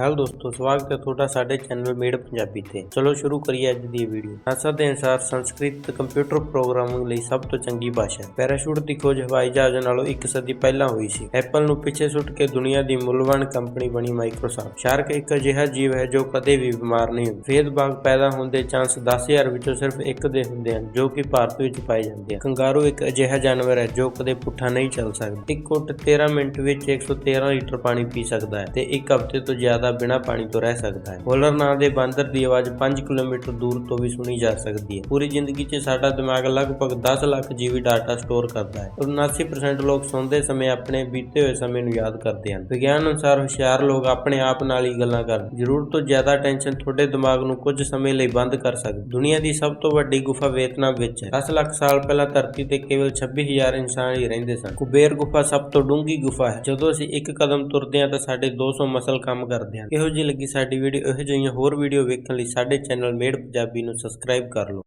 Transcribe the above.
Hello ਦੋਸਤੋ, ਸਵਾਗਤ ਹੈ ਤੁਹਾਡਾ ਸਾਡੇ ਚੈਨਲ ਮੇਡ ਪੰਜਾਬੀ ਤੇ। ਚਲੋ ਸ਼ੁਰੂ ਕਰੀਏ ਅੱਜ ਦੀ ਵੀਡੀਓ ਨਾਸਾ ਦੇ ਅਨੁਸਾਰ ਸੰਸਕ੍ਰਿਤ ਕੰਪਿਊਟਰ ਪ੍ਰੋਗਰਾਮਿੰਗ ਲਈ ਸਭ ਤੋਂ ਚੰਗੀ ਭਾਸ਼ਾ ਹੈ। ਪੈਰਾਸ਼ੂਟ ਦੀ ਖੋਜ ਹਵਾਈ ਜਹਾਜ਼ ਨਾਲੋਂ ਇੱਕ ਸਦੀ ਪਹਿਲਾਂ ਹੋਈ ਸੀ। ਐਪਲ ਨੂੰ ਪਿੱਛੇ ਸੁੱਟ ਕੇ ਦੁਨੀਆ ਦੀ ਮੁੱਲਵਾਨ ਕੰਪਨੀ ਬਣੀ ਮਾਈਕਰੋਸਾਫਟ ਸ਼ਾਰਕ ਇੱਕ ਅਜਿਹਾ ਜੀਵ ਹੈ ਜੋ ਕਦੇ ਵੀ ਬਿਮਾਰ ਨਹੀਂ ਹੁੰਦਾ। ਫੇਦਬਾਗ ਪੈਦਾ ਹੋਣ ਦੇ ਚਾਂਸ 10000 ਵਿੱਚੋਂ ਸਿਰਫ ਇੱਕ ਦੇ ਹੁੰਦੇ ਹਨ, ਜੋ ਕਿ ਭਾਰਤ ਵਿੱਚ ਪਾਏ ਜਾਂਦੇ ਹਨ। ਕੰਗਾਰੂ ਇੱਕ ਅਜਿਹਾ ਜਾਨਵਰ ਹੈ ਜੋ ਕਦੇ ਪੁੱਠਾ ਨਹੀਂ ਚੱਲ ਸਕਦਾ। ਇੱਕ ਉੱਟ 13 ਮਿੰਟ ਵਿੱਚ 113 ਲੀਟਰ ਪਾਣੀ ਪੀ ਸਕਦਾ ਹੈ ਤੇ ਇੱਕ ਹਫ਼ਤੇ ਤੋਂ ਜ਼ਿਆਦਾ ਬਿਨਾਂ ਪਾਣੀ ਤੋਂ ਰਹਿ ਸਕਦਾ ਹੈ। ਹੋਲਰ ਨਾਂ ਦੇ ਬਾਂਦਰ ਦੀ ਆਵਾਜ਼ 5 ਕਿਲੋਮੀਟਰ ਦੂਰ ਤੋਂ ਵੀ ਸੁਣੀ ਜਾ ਸਕਦੀ ਹੈ। ਪੂਰੀ ਜ਼ਿੰਦਗੀ 'ਚ ਸਾਡਾ ਦਿਮਾਗ ਲਗਭਗ 10 ਲੱਖ ਜੀਬੀ ਡਾਟਾ ਸਟੋਰ ਕਰਦਾ ਹੈ। 79% ਲੋਕ ਸੌਂਦੇ ਸਮੇਂ ਆਪਣੇ ਬੀਤੇ ਹੋਏ ਸਮੇਂ ਨੂੰ ਯਾਦ ਕਰਦੇ ਹਨ। ਵਿਗਿਆਨ ਅਨੁਸਾਰ ਹੁਸ਼ਿਆਰ ਲੋਕ ਆਪਣੇ ਆਪ ਨਾਲ ਹੀ ਗੱਲਾਂ ਕਰਦੇ ਜ਼ਰੂਰਤ ਤੋਂ ਜ਼ਿਆਦਾ ਟੈਨਸ਼ਨ ਤੁਹਾਡੇ ਦਿਮਾਗ ਨੂੰ ਕੁਝ ਸਮੇਂ ਲਈ ਬੰਦ ਕਰ ਸਕਦੀ ਦੁਨੀਆ ਦੀ ਸਭ ਤੋਂ ਵੱਡੀ ਗੁਫਾ ਵੀਅਤਨਾਮ ਵਿੱਚ ਹੈ। 10 ਲੱਖ ਸਾਲ ਪਹਿਲਾਂ ਧਰਤੀ ਤੇ ਕੇਵਲ 26000 ਇਨਸਾਨ ਹੀ ਰਹਿੰਦੇ ਸਨ। ਕੁਬੇਰ ਗੁਫਾ ਸਭ ਤੋਂ ਡੂੰਘੀ ਗੁਫਾ ਹੈ। ਜਦੋਂ ਅਸੀਂ ਇੱਕ ਕਦਮ ਤੁਰਦੇ ਹਾਂ ਤਾਂ ਸਾਡੇ 200 ਮਸਲ ਕੰਮ ਕਰਦੇ ਕਰਦੇ ਹਨ ਇਹੋ ਜਿਹੀ ਲੱਗੀ ਸਾਡੀ ਵੀਡੀਓ ਇਹੋ ਜਿਹੀਆਂ ਹੋਰ ਵੀਡੀਓ ਵੇਖਣ ਲਈ ਸਾਡੇ ਚੈਨਲ ਮੇਡ ਪੰਜਾਬੀ ਨੂੰ ਸਬਸਕ੍ਰਾਈਬ ਕਰ ਲਓ।